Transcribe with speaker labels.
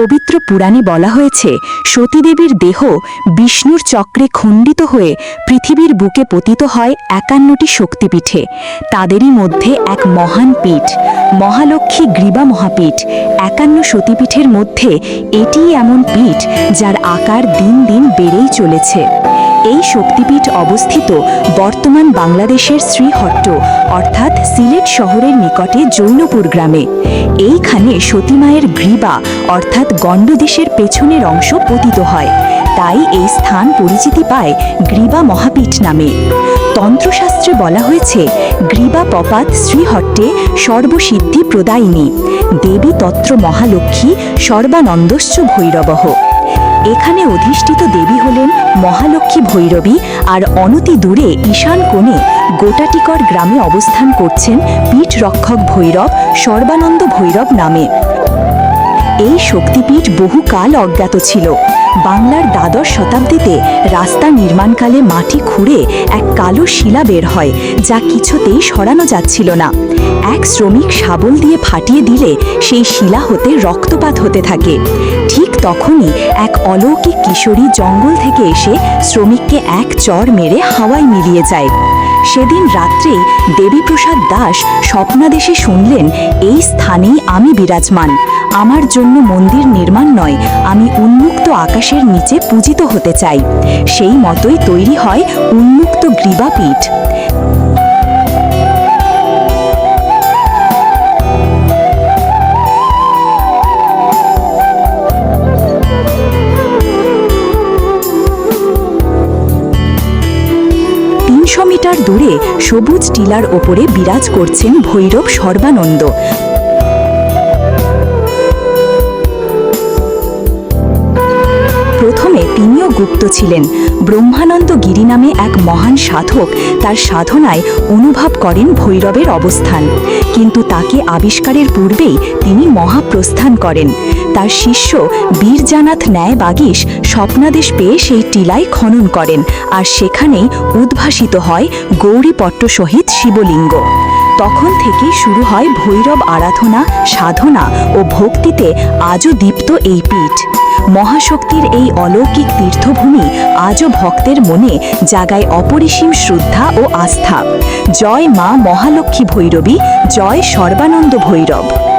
Speaker 1: পবিত্র পুরাণে বলা হয়েছে, সতীদেবীর দেহ বিষ্ণুর চক্রে খণ্ডিত হয়ে পৃথিবীর বুকে পতিত হয় একান্নটি শক্তিপীঠে। তাদেরই মধ্যে এক মহান পীঠ, মহালক্ষ্মী গ্রীবা মহাপীঠ। একান্ন সতীপীঠের মধ্যে এটি এমন পীঠ যার আকার দিন দিন বেড়েই চলেছে। এই শক্তিপীঠ অবস্থিত বর্তমান বাংলাদেশের শ্রীহট্ট, অর্থাৎ সিলেট শহরের নিকটে জৈনপুর গ্রামে। এইখানে সতীমায়ের গ্রীবা অর্থাৎ গণ্ডদেশের পেছনের অংশ পতিত হয়। তাই এই স্থান পরিচিতি পায় গ্রীবা মহাপীঠ নামে। তন্ত্রশাস্ত্রে বলা হয়েছে গ্রীবা পপাত শ্রীহট্টে সর্বসিদ্ধি প্রদায়িনী। দেবী তত্র মহালক্ষ্মী সর্বানন্দশ্চ ভৈরবহ এখানে অধিষ্ঠিত দেবী হলেন মহালক্ষ্মী ভৈরবী আর অনতি দূরে ঈশান কোণে গোটাটিকর গ্রামে অবস্থান করছেন পীঠ রক্ষক ভৈরব সর্বানন্দ ভৈরব নামে। এই শক্তিপীঠ বহুকাল অজ্ঞাত ছিল। বাংলার দ্বাদশ শতাব্দীতে রাস্তা নির্মাণকালে মাটি খুঁড়ে এক কালো শিলা বের হয়, যা কিছুতেই সরানো যাচ্ছিল না। এক শ্রমিক শাবল দিয়ে ফাটিয়ে দিলে সেই শিলা হতে রক্তপাত হতে থাকে। তখনই এক অলৌকিক কিশোরী জঙ্গল থেকে এসে শ্রমিককে এক চর মেরে হাওয়ায় মিলিয়ে যায়। সেদিন রাত্রেই দেবীপ্রসাদ দাস স্বপ্নাদেশে শুনলেন, এই স্থানেই আমি বিরাজমান। আমার জন্য মন্দির নির্মাণ নয়, আমি উন্মুক্ত আকাশের নিচে পূজিত হতে চাই। সেই মতোই তৈরি হয় উন্মুক্ত গ্রীবাপীঠ। দূরে সবুজ টিলার ওপরে বিরাজ করছেন ভৈরব সর্বানন্দ। গুপ্ত ছিলেন। ব্রহ্মানন্দ গিরি নামে এক মহান সাধক তার সাধনায় অনুভব করেন ভৈরবের অবস্থান। কিন্তু তাকে আবিষ্কারের পূর্বেই তিনি মহাপ্রস্থান করেন। তার শিষ্য বীরজানাথ ন্যায় বাগিস স্বপ্নাদেশ পেয়ে সেই টিলায় খনন করেন আর সেখানেই উদ্ভাসিত হয় গৌরীপট্ট সহিত শিবলিঙ্গ। তখন থেকে শুরু হয় ভৈরব আরাধনা, সাধনা ও ভক্তিতে আজও দীপ্ত এই পীঠ। মহাশক্তির এই অলৌকিক তীর্থভূমি আজও ভক্তের মনে জাগায় অপরিসীম শ্রদ্ধা ও আস্থা। জয় মা মহালক্ষ্মী ভৈরবী, জয় সর্বানন্দ ভৈরব।